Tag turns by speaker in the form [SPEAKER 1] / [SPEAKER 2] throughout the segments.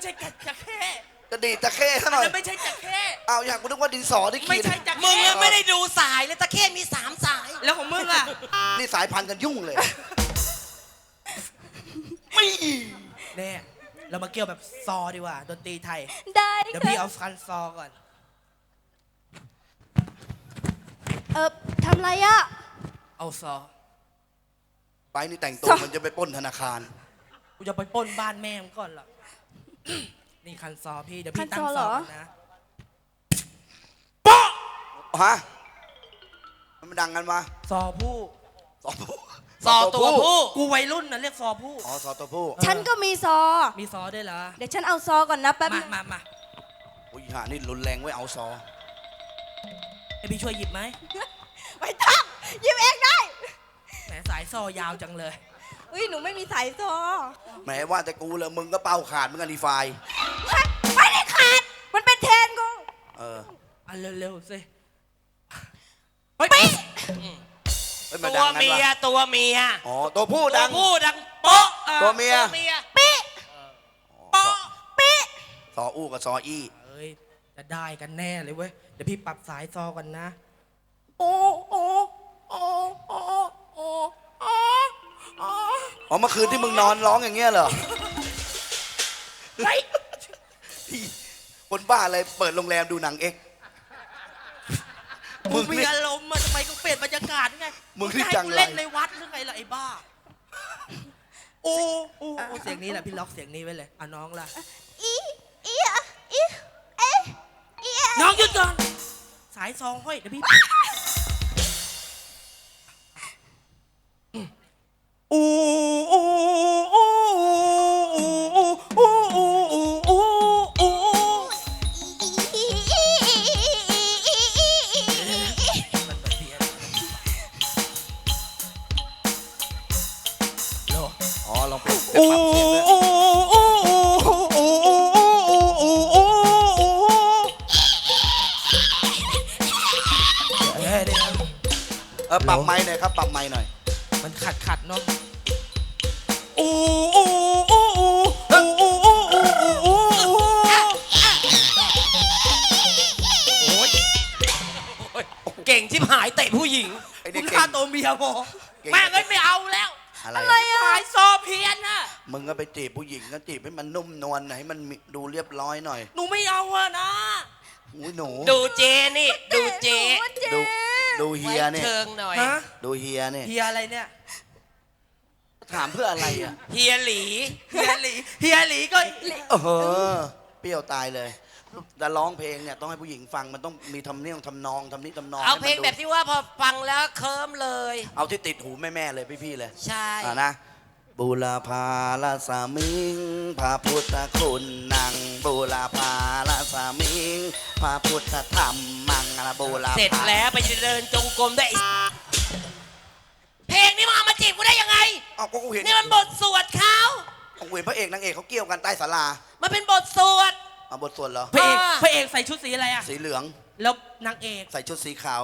[SPEAKER 1] ไม่ใช่จักรเข้
[SPEAKER 2] จะดีดตะเข้ซะหน่อย
[SPEAKER 1] นั่นไม่ใช่จักรเข้
[SPEAKER 2] เอาอยากกูนึกว่าดินสอที่ขี
[SPEAKER 1] ไม่
[SPEAKER 2] ด
[SPEAKER 1] ใช่จักร
[SPEAKER 3] มึง
[SPEAKER 1] เข้
[SPEAKER 3] อะไม่ได้ดูสายเลยตะเข้มีสามสาย
[SPEAKER 1] แล้วของมึงอะ
[SPEAKER 2] นี่สายพันธุ์กันยุ่งเลย ไม่
[SPEAKER 1] แน่เรามาเกี่ยวแบบซอดีกว่าดนตรีไทย
[SPEAKER 4] ได้
[SPEAKER 1] เดี๋ยว
[SPEAKER 4] ค่ะ
[SPEAKER 1] พี่เอาคันซอก่อน
[SPEAKER 4] เออทำไรอะ
[SPEAKER 1] เอาซอ
[SPEAKER 2] ไปนี่แต่งตัว
[SPEAKER 4] สอ
[SPEAKER 2] เหมันจะไปปล้นธนาคาร
[SPEAKER 1] กูจะไปปล้นบ้านแม่มึงก่อนเหรอ นี่คันซอพี่เดี๋ยวพี่ตั้งซอก่อนนะ
[SPEAKER 2] ฮะมันดังกันมา
[SPEAKER 1] ซอผู้
[SPEAKER 2] สอผู้
[SPEAKER 3] ซอตัวผู้
[SPEAKER 1] กูวัยรุ่นนะเรียกซอผู้
[SPEAKER 2] อ๋อสอตัวผู้
[SPEAKER 4] ฉันก็มีซอ
[SPEAKER 1] มีซอด้วยเหรอ
[SPEAKER 4] เดี๋ยวฉันเอาซอก่อนนะแป๊บ
[SPEAKER 1] มา
[SPEAKER 4] นึง
[SPEAKER 1] มามา
[SPEAKER 2] อุ้ยหานี่รุนแรงไว้ยเอาซอ
[SPEAKER 1] ให้พี่ช่วยหยิบไหม
[SPEAKER 4] ไม่ต้องหยิบเองได้
[SPEAKER 1] แหมสายซอยาวจังเลย
[SPEAKER 4] อุ้ยหนูไม่มีสายซอ
[SPEAKER 2] แหมว่าแต่กูเลยมึงก็เป้าขาดเหมือนกันดีไฟ
[SPEAKER 4] ไม่ไม่ได้ขาด มันเป็นเทรนกู
[SPEAKER 2] เออ
[SPEAKER 1] อันเร็วๆสิเฮ้ย
[SPEAKER 2] เฮ้ยมา
[SPEAKER 3] ตั
[SPEAKER 2] ดั
[SPEAKER 3] ว
[SPEAKER 2] งกัน
[SPEAKER 3] เมียวะตัวเมีย
[SPEAKER 2] อ๋อตัวผู้
[SPEAKER 3] ตัว
[SPEAKER 2] ดัง
[SPEAKER 3] ผู้ดังโป๊ะ
[SPEAKER 2] ตัวเมีย
[SPEAKER 3] ตัวเมีย
[SPEAKER 4] ปิ
[SPEAKER 3] โป๊ะ
[SPEAKER 4] ปิ
[SPEAKER 2] ซออู้กับซออี้
[SPEAKER 1] เอ้ยจะได้กันแน่เลยเว้ย เดี๋ยวพี่ปรับสายซอก่อนนะ
[SPEAKER 4] โอ้โอ้โอ้โอ้โอ้โอ้โอ้
[SPEAKER 2] อ๋อเมื่อคืนที่มึงนอนร้องอย่างเงี้ยเหรอ
[SPEAKER 1] เฮ้ย
[SPEAKER 2] คนบ้าอะไรเปิดโรงแรมดูหนังเอ็กซ์
[SPEAKER 1] มึ
[SPEAKER 2] มึ
[SPEAKER 1] ง
[SPEAKER 2] ง
[SPEAKER 1] มี
[SPEAKER 2] นี่
[SPEAKER 1] อารมณ์มาทำไมกูเปลี่ยนบรรยากาศไง
[SPEAKER 2] มึงนี่
[SPEAKER 1] จะให้
[SPEAKER 2] จัง
[SPEAKER 1] กู
[SPEAKER 2] ไร
[SPEAKER 1] เล่นในวัดหรือไงล่ะไอ้บ้าโอ้โอ้โอ้เสียงนี้แหละพี่ล็อกเสียงนี้ไว้เลยอะน้องล่ะ
[SPEAKER 4] อีอีอะอีเอ๊ะอีเอ๊ะ
[SPEAKER 1] น้องหยุดก่อน สายซองห้อยเดี๋ยวพี่อู้อู้อู้ เอ
[SPEAKER 2] อปรับไม้หน่อยครับปรับไม้หน่อย
[SPEAKER 1] มันขัดขัดๆเนาะอู้อู้อู้อู้อู้อู้อู้อู้อู้โอ้ย
[SPEAKER 3] เก่งชิบหายเตะผู้หญิง
[SPEAKER 2] ไอ้
[SPEAKER 1] คุ
[SPEAKER 2] นี่
[SPEAKER 1] ณ
[SPEAKER 2] เก่
[SPEAKER 1] ค่างตัวเมียพอ
[SPEAKER 2] เก่ง
[SPEAKER 1] แม่งเอ้ยไม่เอาแล้ว
[SPEAKER 2] อะไร
[SPEAKER 4] อะไร
[SPEAKER 2] อะ
[SPEAKER 4] อะ
[SPEAKER 1] สายโซเพียนน่ะ
[SPEAKER 2] มึงก็ไปจีบผู้หญิงก็จีบให้มันนุ่มนวลหน่อยให้มันมีดูเรียบร้อยหน่อย
[SPEAKER 1] หนูไม่เอาอะนะ
[SPEAKER 2] อุ้ยหนู
[SPEAKER 3] ดูเจนี่ ดูเจ
[SPEAKER 2] ดู ดู
[SPEAKER 3] ไว้
[SPEAKER 2] เฮียเนี่ย
[SPEAKER 3] เชิงหน่อย
[SPEAKER 1] ฮะ
[SPEAKER 2] ดูเฮียเนี่ย
[SPEAKER 1] เฮียอะไรเนี่ย
[SPEAKER 2] ถามเพื่ออะไรอะ
[SPEAKER 3] เฮียหลี
[SPEAKER 1] เฮียหลี เฮียหลีก็
[SPEAKER 2] เออ เปรี้ยวตายเลยจะร้องเพลงเนี่ยต้องให้ผู้หญิงฟัง มันต้องมีทำเนียงทำนองทำนี้ทำนอง
[SPEAKER 3] เอา
[SPEAKER 2] ให้มัน
[SPEAKER 3] เพลง
[SPEAKER 2] ดู
[SPEAKER 3] แบบที่ว่าพอฟังแล้วเคิมเลย
[SPEAKER 2] เอาที่ติดหูแม่ๆเลยพี่ๆเลย
[SPEAKER 3] ใช่
[SPEAKER 2] อ่านะ บูรพาลาสามิงพระพุทธคุณนังบูรพาลาสามิงพระพุทธธรรมมังนะบูรพา
[SPEAKER 3] เสร็จแล้วไปเดินจงกรมได้วยไอ้เพลงนี้มึงเอามาจีบกูได้ยังไง
[SPEAKER 2] เอาก็กูเห็น
[SPEAKER 3] นี่มันบทสวดเขา
[SPEAKER 2] กูเห็นพระเอกนางเอกเขาเกี่ยวกันใต้ศาลา
[SPEAKER 3] มันเป็นบทสวด
[SPEAKER 2] เอาบทสวดเหรอ
[SPEAKER 1] พระเอก
[SPEAKER 3] อ่า
[SPEAKER 1] พระเอกใส่ชุดสีอะไรอะ
[SPEAKER 2] สีเหลือง
[SPEAKER 1] แล้วนางเอก
[SPEAKER 2] ใส่ชุดสีขาว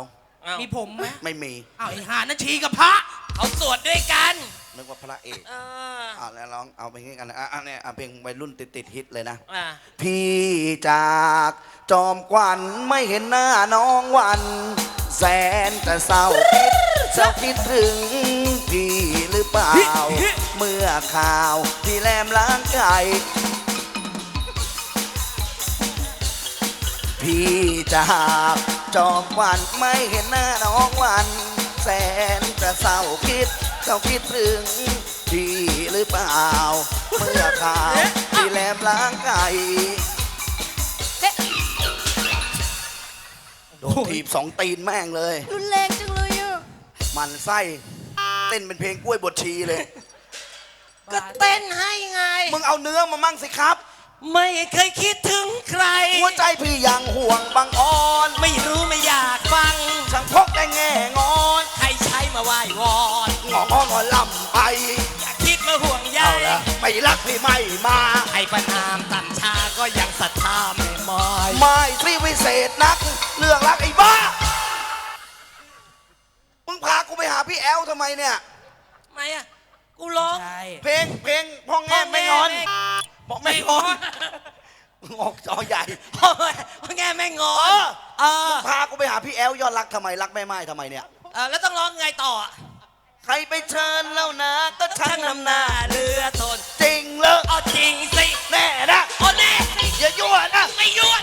[SPEAKER 1] มีผมไหม
[SPEAKER 2] ไม่มี
[SPEAKER 1] อ้าวไอ้หานาชีกับพระ
[SPEAKER 3] เขาสวดด้วยกัน
[SPEAKER 2] นึกว่าพระเอก
[SPEAKER 3] เออ
[SPEAKER 2] อ่าแล้วร้องเอาเพลงนี้กันนะอะอะเนี่ยอะเพลงวัยรุ่นติดติดๆฮิตเลยนะ
[SPEAKER 3] อะ
[SPEAKER 2] พี่จากจอมกวันไม่เห็นหน้าน้องวัน แสนแต่เศร้าคิดเศร้าคิดถึงพี่หรือเปล่า เมื่อข่าวพี่แลมล้างไก่พี่จากจอมกวันไม่เห็นหน้าน้องวัน แสนแต่เศร้าคิดเศร้าคิดถึงพี่หรือเปล่า เมื่อข่าวพี่แลมล้างไก่โดนถีบสองตีนแม่งเลย
[SPEAKER 4] รุนแรงจังเลยอะ
[SPEAKER 2] มันไส้เต้นเป็นเพลงกล้วยบดชีเลย
[SPEAKER 3] ก็เต้นให้ไง
[SPEAKER 2] มึงเอาเนื้อมามั่งสิครับ
[SPEAKER 3] ไม่เคยคิดถึงใคร
[SPEAKER 2] หัวใจพี่ยังห่วงบางอ่อน
[SPEAKER 3] ไม่รู้ไม่อยากฟัง
[SPEAKER 2] ช่างพกได้แง่งอน
[SPEAKER 3] ใครใช้ มาไหว้วอน
[SPEAKER 2] งออ้อนอลำไป
[SPEAKER 3] อย่าคิดมาห่วงใย
[SPEAKER 2] เอาละไม่รักพี่ไม่มา
[SPEAKER 3] ไอ้ประนามตัดชาก็ยังศรัทธาไม่มอย
[SPEAKER 2] ไม่ที่วิเศษนัก เรื่องรักไอ้บ้า มึงพากูไปหาพี่แอลทำไมเนี่ย
[SPEAKER 3] ทำไมอะกูร้อง
[SPEAKER 1] ใช่
[SPEAKER 2] เพลงเพลงพ่อแง่ไม่งอนบอกไม่งอนออกจอใหญ่
[SPEAKER 3] โอ้ยแง่แม่งงอ
[SPEAKER 2] เอนอ
[SPEAKER 3] เออ
[SPEAKER 2] พากูไปหาพี่แอลยอดรักทำไมรักแม่ไม้ทำไมเนี่ย
[SPEAKER 3] เออแล้วต้องร้องไงต่ออะ
[SPEAKER 2] ใครไปเชิญแล้วนะ ก็ช่า
[SPEAKER 3] ช่างง
[SPEAKER 2] นำ
[SPEAKER 3] นำ
[SPEAKER 2] ห
[SPEAKER 3] ห
[SPEAKER 2] น้า
[SPEAKER 3] น้าเรือทน
[SPEAKER 2] จริงเลย
[SPEAKER 3] เอาจริงสิ
[SPEAKER 2] แน่นะ
[SPEAKER 3] โอ้แน่สิ
[SPEAKER 2] อย่ายั่วนะ
[SPEAKER 3] ไม่ยุ่ง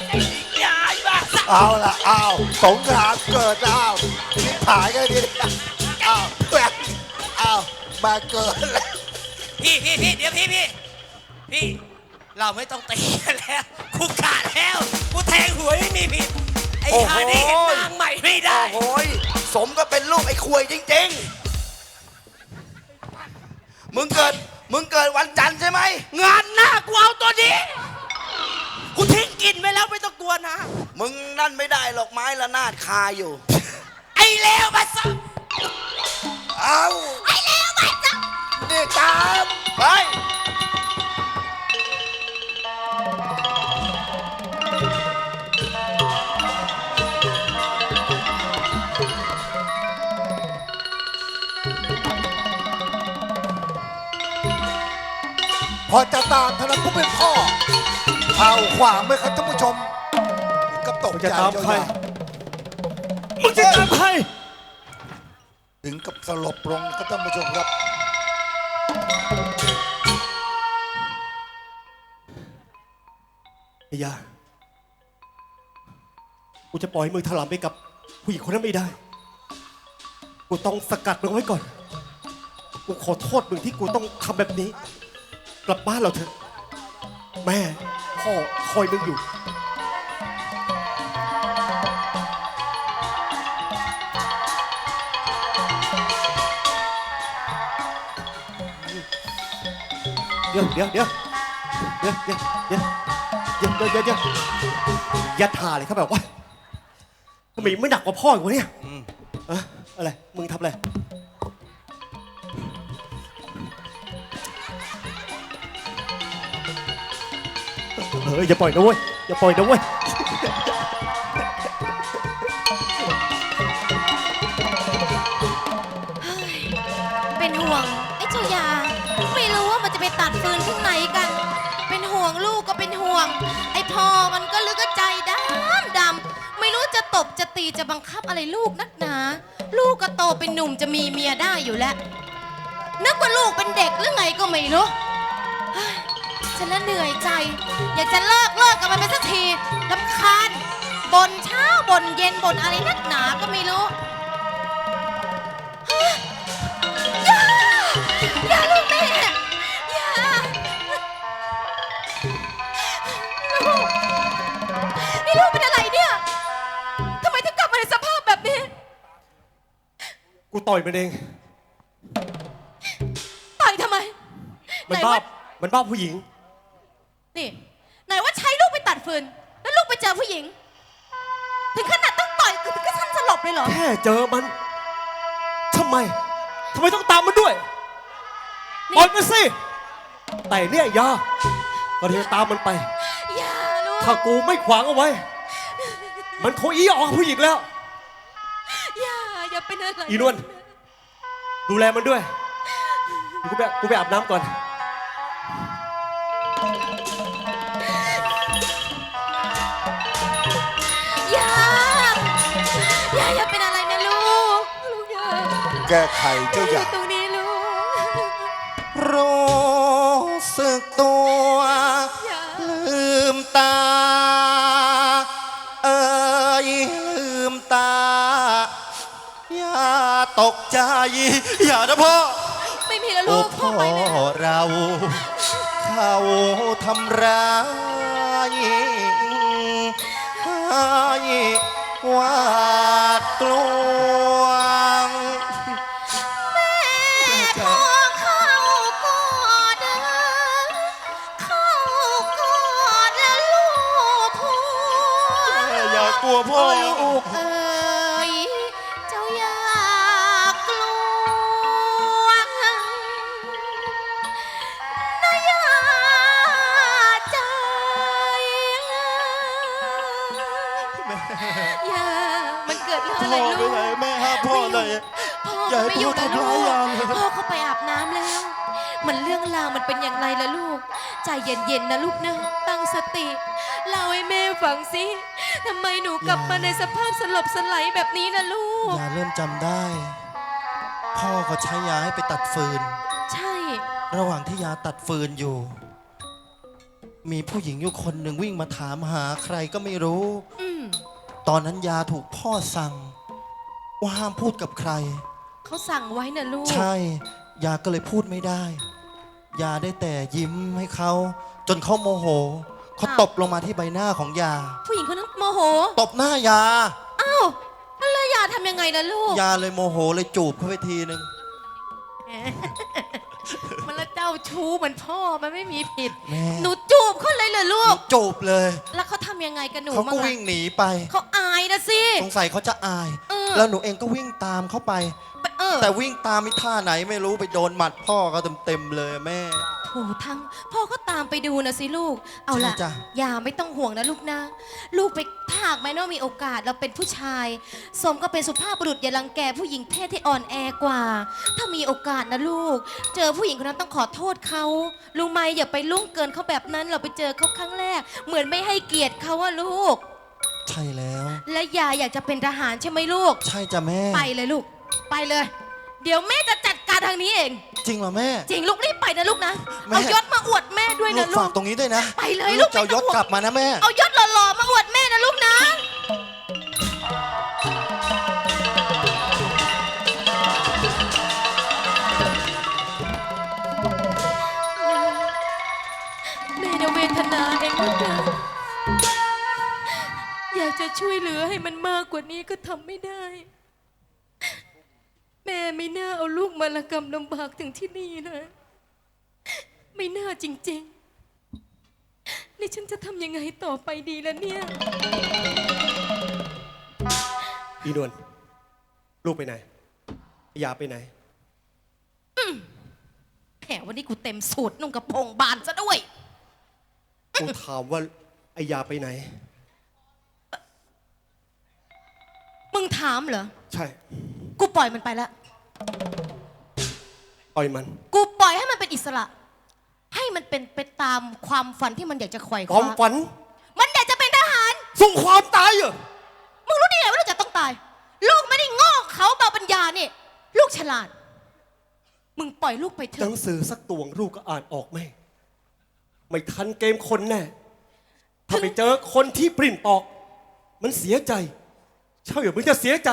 [SPEAKER 3] อย่าบ้า
[SPEAKER 5] เอาล่ะเอาสงครามเกิดแล้วชิบหายกันดิเอาแบบเอามาเกิดแล้ว
[SPEAKER 3] พี่พี่พี่เดี๋ยวพี่พี่พี่เราไม่ต้องตีกันแล้วกูขาดแล้วกูแทงหัวไม่มีผิดไอ้ฮานี่เห็นนางใหม่ไม่ได้
[SPEAKER 2] โอ้ย สมก็เป็นลูกไอ้ควยจริง ๆ มึงเกิด มึงเกิดวันจันทร์ใช่ไหม
[SPEAKER 3] งานหน้ากูเอาตัวนี้ กูทิ้งกินไปแล้วไม่ต้องกลัวนะ
[SPEAKER 2] มึงนั่นไม่ได้หรอกไม้ละนาดคาอยู่
[SPEAKER 3] ไอ้เลวมาสัก
[SPEAKER 2] เอา
[SPEAKER 3] ไอ้เลวมาสัก
[SPEAKER 2] นี่ตามไป
[SPEAKER 5] พอจะตามเท่านั้นผู้เป็นพ่อเอาขวางไหมครับท่านผู้ชมถึงกับตกใจ
[SPEAKER 6] จะตามใคร
[SPEAKER 5] เจ้า
[SPEAKER 6] มึงจะตามใคร
[SPEAKER 5] ถึงกับสลบลงครับท่านผู้ชมครับ
[SPEAKER 6] ไอ้ยา กูจะปล่อยให้มึงถลำไปกับผู้หญิงคนนั้นไม่ได้ กูต้องสกัดมึงไว้ก่อน กูขอโทษมึงที่กูต้องทำแบบนี้ กลับบ้านเราเถอะ แม่พ่อคอยมึงอยู่ เดี๋ยวเดี๋ยวเดี๋ยวเดี๋ยวเดี๋ยวเดี๋ยวเดี๋ยวเดี๋ยวเดี๋ยวเดี๋ยวอย่าถ่าเลยครับแบบว่าทำไมไม่หนักกว่าพ่ออีกวะเนี่ยอะอะไร มึงทำอะไร เฮ้ยอย่าปล่อยนะเว้ยอย่าปล่อยนะเว้ย
[SPEAKER 7] เป็นห่วงไอ้เจ้ายา ไม่รู้ว่ามันจะไปตัดฟืนที่ไหนกัน เป็นห่วงลูกก็เป็นห่วง ไอ้พ่อมันก็ลึกใจดำดำไม่รู้จะตบจะตีจะบังคับอะไรลูกนักหนา ลูกก็โตเป็นหนุ่มจะมีเมียได้อยู่แล้วนึกว่าลูกเป็นเด็กหรือไงก็ไม่รู้ ฉันละเหนื่อยใจ อยากจะเลิกเลิกกับมันไปสักทีลำคาญบ่นเช้าบ่นเย็นบ่นอะไรนักหนาก็ไม่รู้อย่าอย่าลูกแม่อย่าลูกนี่ลูกเป็นอะไรเนี่ยทำไมถึงกลับมาในสภาพแบบนี้
[SPEAKER 6] กูต่อยมันเอง
[SPEAKER 7] ต่อยทำไม
[SPEAKER 6] มัน
[SPEAKER 7] ไห
[SPEAKER 6] บ้า
[SPEAKER 7] ว่า
[SPEAKER 6] มันบ้าผู้หญิง
[SPEAKER 7] นี่ไหนว่าใช้ลูกไปตัดฟืน แล้วลูกไปเจอผู้หญิง ถึงขนาดต้องต่อยถึงก็ท่านสลบเลยเหรอ
[SPEAKER 6] แค่เจอมันทำไมทำไมต้องตามมันด้วย
[SPEAKER 7] นี่
[SPEAKER 6] ปล่อยมันสิแต่เนี่ยอยาก็จะตามมันไป
[SPEAKER 7] อย่าลูก
[SPEAKER 6] ถ้ากูไม่ขวางเอาไว้ มันคงอีออกผู้หญิงแล้ว
[SPEAKER 7] อย่า อย่าเป็นอะไร
[SPEAKER 6] อีนวลดูแลมันด้วยเดี๋ยวกูไปกูไปอาบน้ำก่อน
[SPEAKER 5] แก้ไขเจ้าอ
[SPEAKER 7] อยู่
[SPEAKER 5] ย่า
[SPEAKER 7] ตรงนี้ลูก
[SPEAKER 5] รู้สึกตัว
[SPEAKER 7] อย่า
[SPEAKER 5] ลืมตา เอ้ยลืมตา อย่าตกใจ อย่านะพ่อ
[SPEAKER 7] ไม่มีแล้ว
[SPEAKER 5] โอ้
[SPEAKER 7] ลูกพ่อ
[SPEAKER 5] พ่อ
[SPEAKER 7] ไปเลย
[SPEAKER 5] เรา เขาทำร้ายให้หวาด
[SPEAKER 7] ไม่อยู่
[SPEAKER 5] พ่อ
[SPEAKER 7] แล้ว
[SPEAKER 5] ทำร้ายยามเลย
[SPEAKER 7] พ่อเขาไปอาบน้ำแล้ว มันเรื่องราวมันเป็นอย่างไรล่ะลูก ใจเย็นๆนะลูกนะ ตั้งสติเล่าให้แม่ฟังสิทำไมหนูกลับมาในสภาพสลบสลายแบบนี้นะลูก
[SPEAKER 8] ยาเริ่มจำได้ พ่อเขาใช้ยาให้ไปตัดฟืน
[SPEAKER 7] ใช่
[SPEAKER 8] ระหว่างที่ยาตัดฟืนอยู่ มีผู้หญิงอยู่คนหนึ่งวิ่งมาถามหาใครก็ไม่รู้
[SPEAKER 7] อืม
[SPEAKER 8] ตอนนั้นยาถูกพ่อสั่ง ว่าห้ามพูดกับใคร
[SPEAKER 7] เขาสั่งไว้นะลูก
[SPEAKER 8] ใช่ ยาก็เลยพูดไม่ได้ ยาได้แต่ยิ้มให้เขา จนเขาโมโหเขาตบลงมาที่ใบหน้าของยา
[SPEAKER 7] ผู้หญิงคนนั้นโมโห
[SPEAKER 8] ตบหน้ายา
[SPEAKER 7] อ้าวแล้วยาทำยังไงนะลูก
[SPEAKER 8] ยาเลยโมโหเลยจูบเข้าไปทีนึง
[SPEAKER 7] มันละเจ้าชู้เหมือนพ่อมันไม่มีผิด
[SPEAKER 8] แม่
[SPEAKER 7] หนูจูบเขาเลยเหรอลูก
[SPEAKER 8] จูบเลย
[SPEAKER 7] แล้วเขาทำยังไงกับหนู
[SPEAKER 8] เขาก็
[SPEAKER 7] บ้าง
[SPEAKER 8] วิ่ง
[SPEAKER 7] อะ
[SPEAKER 8] หนีไป
[SPEAKER 7] เขาอายนะสิ
[SPEAKER 8] สงสัยเขาจะอาย
[SPEAKER 7] เออ
[SPEAKER 8] แล้วหนูเองก็วิ่งตามเข้าไป
[SPEAKER 7] เออ
[SPEAKER 8] แต่วิ่งตามไม่ท่าไหนไม่รู้ไปโดนหมัดพ่อเขาเต็มๆเลยแม่
[SPEAKER 7] โถทั้งพ่อก็ตามไปดูนะสิลูก เอาล่ะ
[SPEAKER 8] ใช่จ้ะ
[SPEAKER 7] อย่าไม่ต้องห่วงนะลูกนะ ลูกไปถ้าหากแม่น้องมีโอกาสเราเป็นผู้ชาย สมก็เป็นสุภาพบุรุษอย่ารังแกผู้หญิงเพศที่อ่อนแอกว่า ถ้ามีโอกาสนะลูก เจอผู้หญิงคนนั้นต้องขอโทษเขาลุงไม่อย่าไปลุ่งเกินเขาแบบนั้น เราไปเจอเขาครั้งแรก เหมือนไม่ให้เกียรติเขาว่าลูก
[SPEAKER 8] ใช่แล้ว
[SPEAKER 7] และยายอยากจะเป็นทหารใช่ไหมลูก
[SPEAKER 8] ใช่จ้ะแม่
[SPEAKER 7] ไปเลยลูก ไปเลย เดี๋ยวแม่จะจัดการทางนี้เอง
[SPEAKER 8] จริงเหรอแม่
[SPEAKER 7] จริงลูกรีบไปนะลูกนะ
[SPEAKER 8] แม่
[SPEAKER 7] เอายศมาอวดแม่ด้วย
[SPEAKER 8] ลู
[SPEAKER 7] นะ
[SPEAKER 8] ก
[SPEAKER 7] ลู
[SPEAKER 8] ฝากก ตรงนี้ด้วยนะ
[SPEAKER 7] ไปเลยลูก
[SPEAKER 8] จะเอา
[SPEAKER 7] ไม่
[SPEAKER 8] ย
[SPEAKER 7] ต้อง
[SPEAKER 8] ศ
[SPEAKER 7] ห่วง
[SPEAKER 8] กลับมานะแม่
[SPEAKER 7] เอายศหล่อๆมาอวดแม่นะลูกนะ เองเหลือเกินอยากจะช่วยเหลือให้มันมากกว่านี้ก็ทำไม่ได้ แม่ไม่น่าเอาลูกมาละกำลำบากถึงที่นี่นะไม่น่าจริงๆ นี่ฉันจะทำยังไงต่อไปดีล่ะเนี่ย
[SPEAKER 6] อีนวลลูกไปไหนยาไปไหน
[SPEAKER 7] แหมวันนี้กูเต็มสูตรนุ่งกระโปรงบานซะด้วย
[SPEAKER 6] กูถามว่าไอยาไปไหน
[SPEAKER 7] มึงถามเหรอ
[SPEAKER 6] ใช่
[SPEAKER 7] กูปล่อยมันไปแล้ว
[SPEAKER 6] ปล่อยมัน
[SPEAKER 7] กูปล่อยให้มันเป็นอิสระ ให้มันเป็นไปตามความฝันที่มันอยากจะไขว่ค
[SPEAKER 6] ความ
[SPEAKER 7] ว้า
[SPEAKER 6] ฝัน
[SPEAKER 7] มันอยากจะเป็นทหาร
[SPEAKER 6] สู้ความตายเหรอ
[SPEAKER 7] มึงรู้ได้ไงว่าลูกจะต้องตาย ลูกไม่ได้โง่เขาเบาปัญญานี่ ลูกฉลาด มึงปล่อยลูกไปเถ
[SPEAKER 6] หนั
[SPEAKER 7] อะ
[SPEAKER 6] งสือสักตวงลูกก็อ่านออกไหม ไม่ทันเกมคนแน่ ถ้าไปเจอคนที่ปริ้นออก มันเสียใจใช่เหรอมึงจะเสียใจ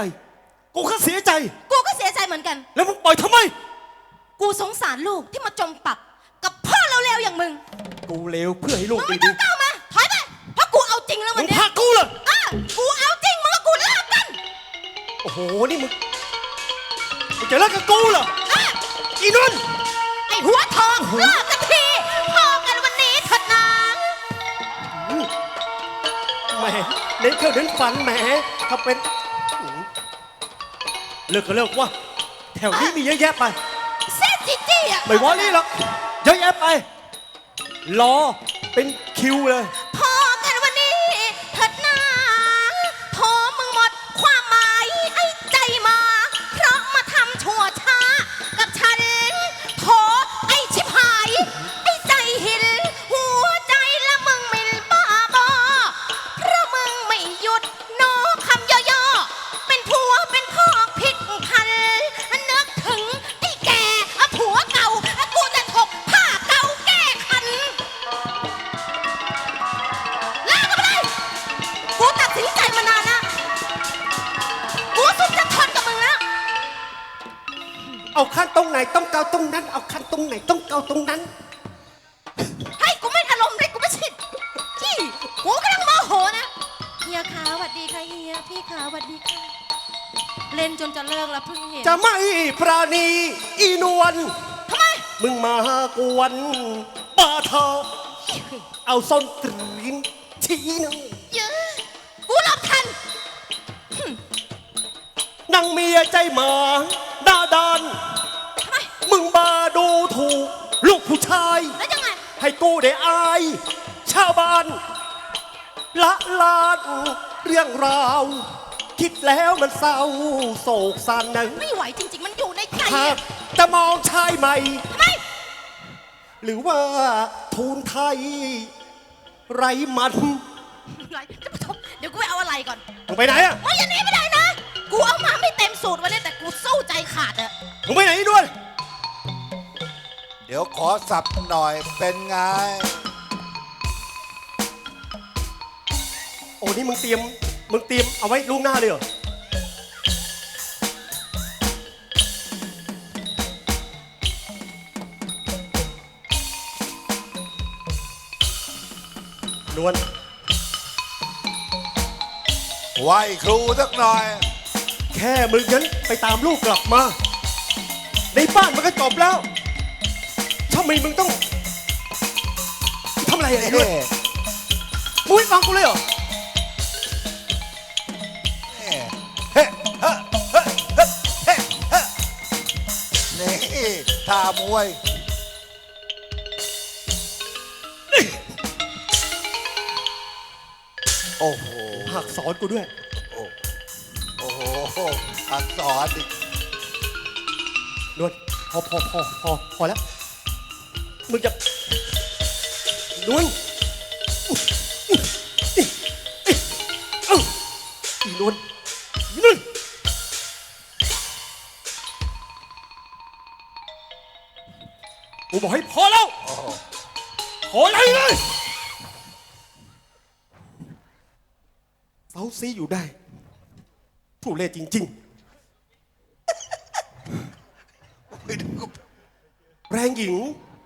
[SPEAKER 6] กูก็เสียใจ
[SPEAKER 7] กูก็เสียใจเหมือนกัน
[SPEAKER 6] แล้วมึงปล่อยทำไม
[SPEAKER 7] กูสงสารลูกที่มาจมปัก กับพ่อเร็วๆอย่างมึง
[SPEAKER 6] กูเลวเพื่อให้ลูก
[SPEAKER 7] มึงไม่
[SPEAKER 6] ดี
[SPEAKER 7] ต้องก้าวมา ถอยไป เพราะกูเอาจริงแล้ว
[SPEAKER 6] ๆ
[SPEAKER 7] วั
[SPEAKER 6] มึ
[SPEAKER 7] น
[SPEAKER 6] ง
[SPEAKER 7] เนี้
[SPEAKER 6] พายกูเหรอ
[SPEAKER 7] อะกูเอาจริงมึงกับกูเลิกกัน
[SPEAKER 6] โอ้โห นี่มึงมึงจะเลิกกับกูเหรอ
[SPEAKER 7] อะ
[SPEAKER 6] อีนนท์
[SPEAKER 7] ไอ้หัวทองเลิกกัน
[SPEAKER 6] แหมเน้นเครื่องเน้นฝันแหมถ้าเป็นเลิกก็เลิกวะแถวนี้มีเยอะแยะไป
[SPEAKER 7] เส้นจีจี้อะ
[SPEAKER 6] ไม่วอรี่หรอกเยอะแยะไป รอเป็นคิวเลย
[SPEAKER 7] เอา
[SPEAKER 6] ขั้นตรงไหนต้องเกาตรงนั้น เอาขั้นตรงไหนต้องเกาตรงนั้น
[SPEAKER 7] ให้กูไม่อารมณ์เลยกูไม่ชิดจี้กูกำลังโมโหนะเฮียขาสวัสดีค่ะเฮียพี่ขาสวัสดีค่ะ เล่นจนจะเลิกแล้วเพิ่งเห็น
[SPEAKER 6] จะไม่ปราณีอีนวล
[SPEAKER 7] ทำไม
[SPEAKER 6] มึงมากวนบาทอเอาส้นตรีนทีหนึง
[SPEAKER 7] เยอะกูรับทัน
[SPEAKER 6] นางเมียใจหมาหน้าดาน
[SPEAKER 7] ทำไม
[SPEAKER 6] มึงมาดูถูก ลูกผู้ชาย
[SPEAKER 7] แล้วยังไง
[SPEAKER 6] ให้กูได้อาย ชาวบ้าน ละลานเรื่องราว คิดแล้วมันเศร้าโศกสันนัง
[SPEAKER 7] ไม่ไหวจริง ๆ มันอยู่ในใจ
[SPEAKER 6] หา
[SPEAKER 7] อะ
[SPEAKER 6] กจะมองชายใหม่
[SPEAKER 7] ทำไม
[SPEAKER 6] หรือว่าทูนไทย ไรมัน
[SPEAKER 7] อะไรจะมาทบเดี๋ยวกูไปเอาอะไรก่อน
[SPEAKER 6] มึงไปไหนอะ
[SPEAKER 7] ไม่อย่างนี้ไม่ได้นะ กูเอามาไม่เต็มสูตรวันนี้แต่กูสู้ใจขาดอะ
[SPEAKER 6] มึงไปไหนด้วย
[SPEAKER 5] เดี๋ยวขอสับหน่อยเป็นไง
[SPEAKER 6] โอ้นี่มึงเตรียม มึงเตรียมเอาไว้ล่วงหน้าเลยเหรอ นวล
[SPEAKER 5] ไหวครูสักหน่อย
[SPEAKER 6] แค่มึงนั้นไปตามลูกกลับมา ในบ้านมันก็จบแล้วทำไมมึงต้องทำอะไรอะไรด้วยมึงไม่ฟังกูเลยเหรอ
[SPEAKER 5] นี่ท่ามวย โอ้โห
[SPEAKER 6] หักสอนกูด้วย
[SPEAKER 5] โหอักษรอีก
[SPEAKER 6] นวลพอพอพอพอพอแล้ว มึงจะนวลเอ้าอีนวลอีนวลกูบอกให้พอแล้วพออะไรเลยเฝ้าซีอยู่ได้ ผู้เล่จริง ๆ แรงหญิง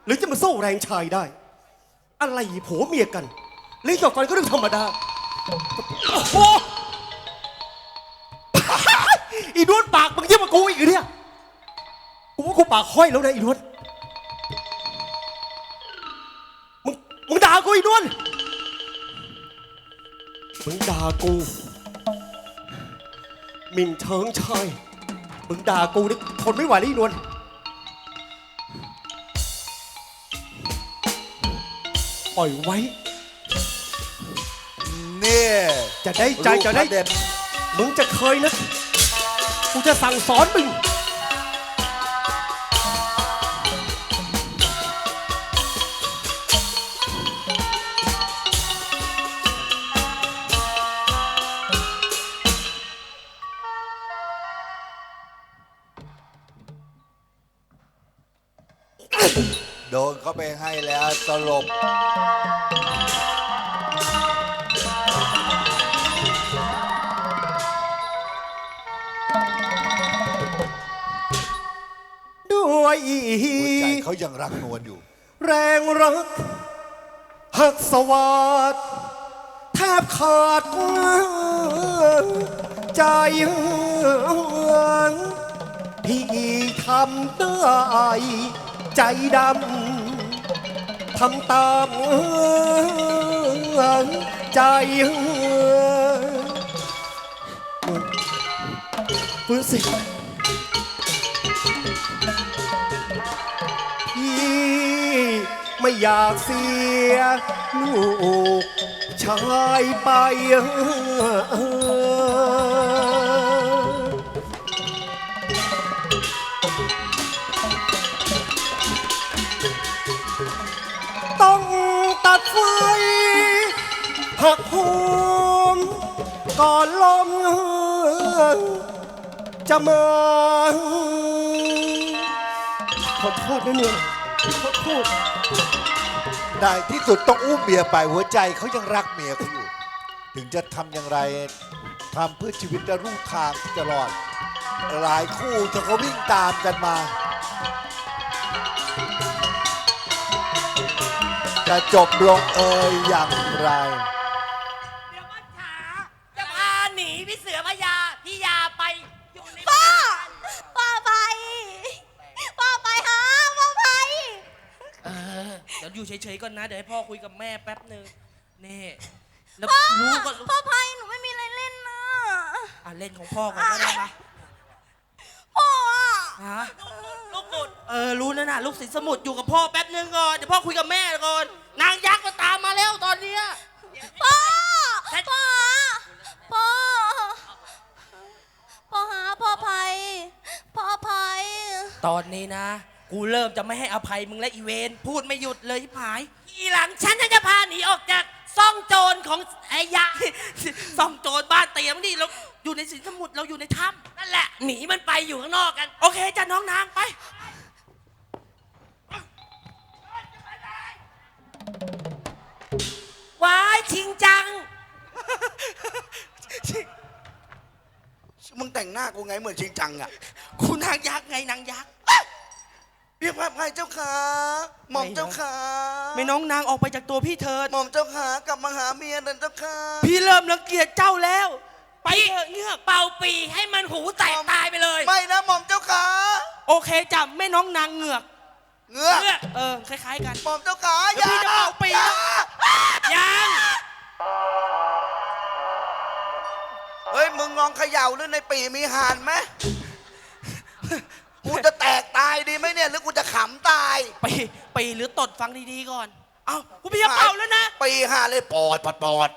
[SPEAKER 6] หรือจะมาสู้แรงชายได้ อะไรผัวเมียกันเล่นหยอกกันก็เรื่องธรรมดา โอ้โห อีนวลปากมึงเยี่ยมกว่ากูอีกเหรอเนี่ย กูว่ากูปากห้อยแล้วนะอีนวลมึงมึงด่ากูอีนวลมึงด่ากู หมิ่นเชิงชายมึงด่ากูนี่ทนไม่ไหวแล้วอีนวลปล่อยไว้
[SPEAKER 5] นี่
[SPEAKER 6] จะได้ใจจะได้
[SPEAKER 5] ลูกพรเด็ด
[SPEAKER 6] มึงจะเคยนะ กูจะสั่งสอนมึง
[SPEAKER 5] ไปให้แล้วสลบ
[SPEAKER 6] ด้วย
[SPEAKER 5] หัวใจเขายังรักนวลอยู่
[SPEAKER 6] แรงรัก หักสวัสดแทบขาดใจพี่ทำได้ใจดำ ทำตามใจฟื้นสิพี่ไม่อยากเสีย ลูกชายไป ไฟหักโหมก่อนลมจะมาขอโทษนะเนี่ยขอโทษ
[SPEAKER 5] ได้ที่สุดต้องอุ้มเมียไปหัวใจเขายังรักเมียเขาอยู่ ถึงจะทำอย่างไรทำเพื่อชีวิตและรูทางที่จะรอด หลายคู่จะเขาวิ่งตามกันมา จะจบลงเอยอย่างไร
[SPEAKER 3] เดี๋ยวมันขาจะพาหนีพี่เสือพญาพี่ยาไปอยู่ใน
[SPEAKER 7] ป้าป้าไปป้าไปหาป้าไป
[SPEAKER 1] เออเดี๋ยวอยู่เฉยๆก่อนนะ เดี๋ยวให้พ่อคุยกับแม่แป๊บหนึ่งนี่แล้ว
[SPEAKER 7] พ่อ
[SPEAKER 1] รู้ก็รู้
[SPEAKER 7] พ่อภัยหนูไม่มีอะไรเล่นนะ
[SPEAKER 1] อะเล่นของพ่อก่อนก็ได้มา
[SPEAKER 7] พ่ออะ
[SPEAKER 1] ฮะลูก บุตรเออรู้แล้วนะลูกศิษย์สมุทรอยู่กับพ่อแป๊บหนึ่งก่อนเดี๋ยวพ่อคุยกับแม่ก่อน นางยักษ์ก็ตามมาแล้วตอนเนี้ย
[SPEAKER 7] พ่อพ่อพ่อพ่อหาพ่อภัยพ่อภัย
[SPEAKER 1] ตอนนี้นะ กูเริ่มจะไม่ให้อภัยมึงและอีเวนพูดไม่หยุดเลยที่ผาย
[SPEAKER 3] ทีหลังฉันจะพาหนีออกจากซของไอ้ยะ
[SPEAKER 1] ซ่องโจรบ้านเตียมนี่เราอยู่ในสินสมุทรเราอยู่ในถ้
[SPEAKER 3] นั่นแหละหนีมันไปอยู่ข้างนอกกันำ
[SPEAKER 1] โอเคจ้ะน้องนางไป
[SPEAKER 3] ชิงจัง
[SPEAKER 2] มึงแต่งหน้ากูไงเหมือนชิงจังอะ
[SPEAKER 1] คุณนางยักษ์ไงนางยักษ์
[SPEAKER 2] พี่พระพายเจ้าขาหม่อมเจ้าขา
[SPEAKER 1] ไม่น้องนางออกไปจากตัวพี่เถิด
[SPEAKER 2] หม่อมเจ้าขากลับมาหาเมียเดินเจ้าขา
[SPEAKER 1] พี่เริ่มรังเกียจเจ้าแล้ว ไป
[SPEAKER 3] พี่
[SPEAKER 1] เถอะเงือก
[SPEAKER 3] เป่าปีให้มันหูแตกตายไปเลย
[SPEAKER 2] ไม่นะหม่อมเจ้าขา
[SPEAKER 1] โอเคจ้ะแม่น้องนางเหงือก
[SPEAKER 2] เงือก
[SPEAKER 3] เงือก
[SPEAKER 1] เออคล้ายๆกัน
[SPEAKER 2] หม่อมเจ้าขา
[SPEAKER 1] เดี๋ยวพี่จะเป่าปี
[SPEAKER 2] อย่า
[SPEAKER 3] ยัง
[SPEAKER 2] เฮ้ย มึงลองเขย่าหรือในปีมีห่านไหมกูจะแตกตายดีไหมเนี่ย หรือกูจะขำตาย
[SPEAKER 1] ปีปีหรือตดฟังดีๆก่อน เอ้ากูพี่จะเป่าแล้วนะ
[SPEAKER 2] ปีห่าเลยปอดปอดปอด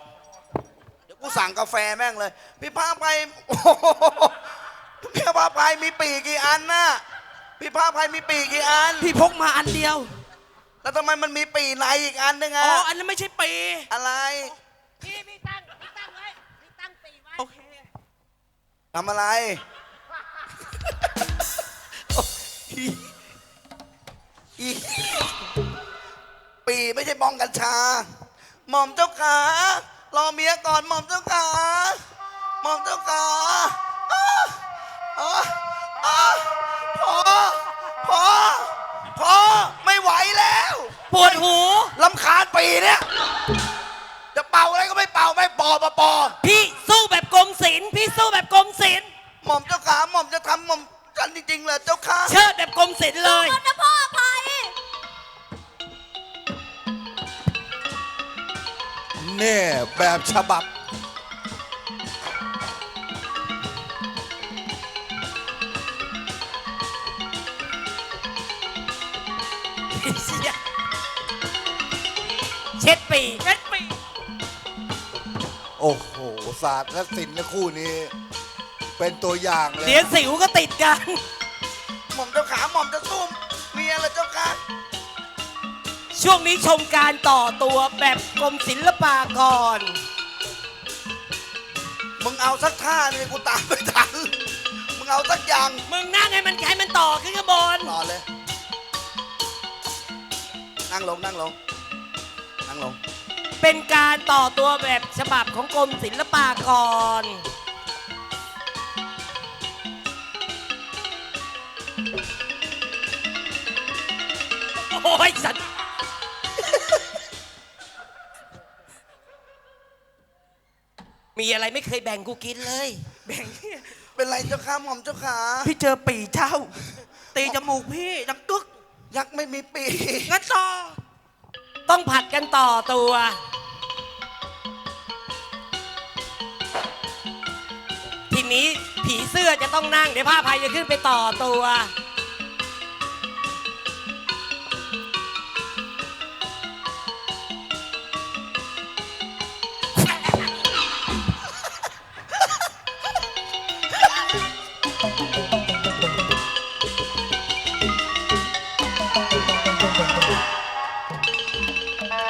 [SPEAKER 2] เดี๋ยวกูสั่งกาแฟแม่งเลย พี่พาไปโอ้โหพี่พาไปมีปีกกี่อันน่ะพี่พาไปมีปีกกี่อัน
[SPEAKER 1] พี่พกมาอันเดียว
[SPEAKER 2] แล้วทำไมมันมีปีในอีกอันนึง
[SPEAKER 1] อ๋
[SPEAKER 2] อะ
[SPEAKER 1] ออันนั้นไม่ใช่ปี
[SPEAKER 2] อะไร
[SPEAKER 3] พี่พี่ตั้งพี่ตั้งไว้พี่ตั้งปีไว้
[SPEAKER 1] โอเค
[SPEAKER 2] ทำอะไรอีปีไม่ใช่บองกัญชา หม่อมเจ้าขารอเมียก่อนหม่อมเจ้าขาหม่อมเจ้าขาอ้าอ้าอ้าพอพอพอไม่ไหวแล้ว
[SPEAKER 3] ปวดหู
[SPEAKER 2] ลำคาญปีเนี่ย จะเป่าอะไรก็ไม่เป่าไม่ปอปอปอ
[SPEAKER 3] พี่สู้แบบกรม ศิลป์พี่สู้แบบกรมศิลป์
[SPEAKER 2] หม่อมเจ้าขาหม่อมจะทำหม่อมกันจริงๆเลยเจ้าขา
[SPEAKER 3] เชิดแบบกรมศิลป์เลย
[SPEAKER 7] นะพ่ออภัย
[SPEAKER 5] เน่แบบฉบับ ศาสตร์และศิลป์และคู่นี้ เป็นตัวอย่างเลย
[SPEAKER 3] เดี๋ยวสิวก็ติดกัน
[SPEAKER 2] หม่อมเจ้าขาหม่อมจะซุ่มเมียเลยเจ้าขา
[SPEAKER 3] ช่วงนี้ชมการต่อตัวแบบกรมศิลปากร
[SPEAKER 2] มึงเอาสักท่านี่กูตามไม่ทันมึงเอาสักอย่าง
[SPEAKER 3] มึงนั่งให้มันให้มันต่อขึ้นข้างบน
[SPEAKER 2] รอเลย นั่งลงนั่งลงนั่งลง
[SPEAKER 3] เป็นการต่อตัวแบบฉบับของกรมศิลปากร โอ้ยสัตว์มีอะไรไม่เคยแบ่งกูกินเลย
[SPEAKER 1] แบ่งพี่
[SPEAKER 2] เป็นไรเจ้าขาหม่อมเจ้าขา
[SPEAKER 1] พี่เจอปีเจ้า ตีจมูกพี่ดังกึก
[SPEAKER 2] ยักษ์ไม่มีปีก
[SPEAKER 1] งั้นต่อ
[SPEAKER 3] ต้องผัดกันต่อตัว ทีนี้ผีเสื้อจะต้องนั่ง เดี๋ยวผ้าพายจะขึ้นไปต่อตัว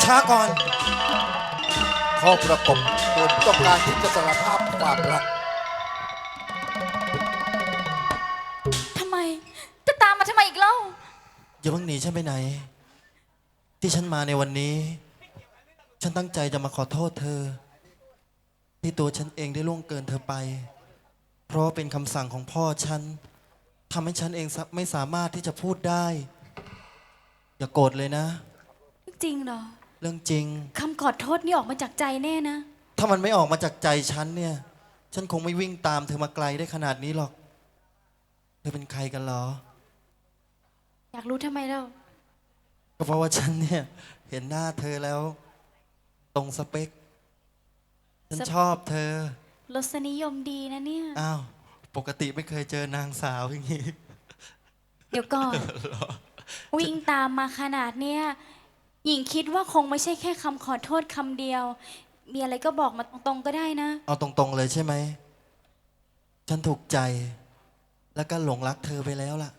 [SPEAKER 8] ช้าก่อน
[SPEAKER 5] ข้อประกบตัวต้องการที่จะสารภาพความรัก
[SPEAKER 7] ทำไม จะตามมาทำไมอีกเล่า
[SPEAKER 8] อย่าเพิ่งหนีฉันไปไหน ที่ฉันมาในวันนี้ ฉันตั้งใจจะมาขอโทษเธอ ที่ตัวฉันเองได้ล่วงเกินเธอไป เพราะว่าเป็นคำสั่งของพ่อฉันทำให้ฉันเองไม่สามารถที่จะพูดได้ อย่าโกรธเลยนะ
[SPEAKER 9] จริงเหรอ
[SPEAKER 8] เรื่องจริง
[SPEAKER 9] คำขอโทษนี่ออกมาจากใจแน่นะ
[SPEAKER 8] ถ้ามันไม่ออกมาจากใจฉันเนี่ย ฉันคงไม่วิ่งตามเธอมาไกลได้ขนาดนี้หรอก เธอเป็นใครกันเหรอ
[SPEAKER 9] อยากรู้ทำไมเรา
[SPEAKER 8] ก็เพราะว่าฉันเนี่ย เห็นหน้าเธอแล้ว ตรงสเปค ฉัน
[SPEAKER 9] สเปค
[SPEAKER 8] ชอบเธอ
[SPEAKER 9] รสนิยมดีนะเนี่ย
[SPEAKER 8] อ้าว ปกติไม่เคยเจอนางสาวอย่างนี้
[SPEAKER 9] เดี๋ยวก่อน วิ่งตามมาขนาดเนี้ย หญิงคิดว่าคงไม่ใช่แค่คำขอโทษคำเดียว มีอะไรก็บอกมาตรงๆก็ได้นะ
[SPEAKER 8] เอาตรงๆเลยใช่ไหม ฉันถูกใจ แล้วก็หลงรักเธอไปแล้วล่ะ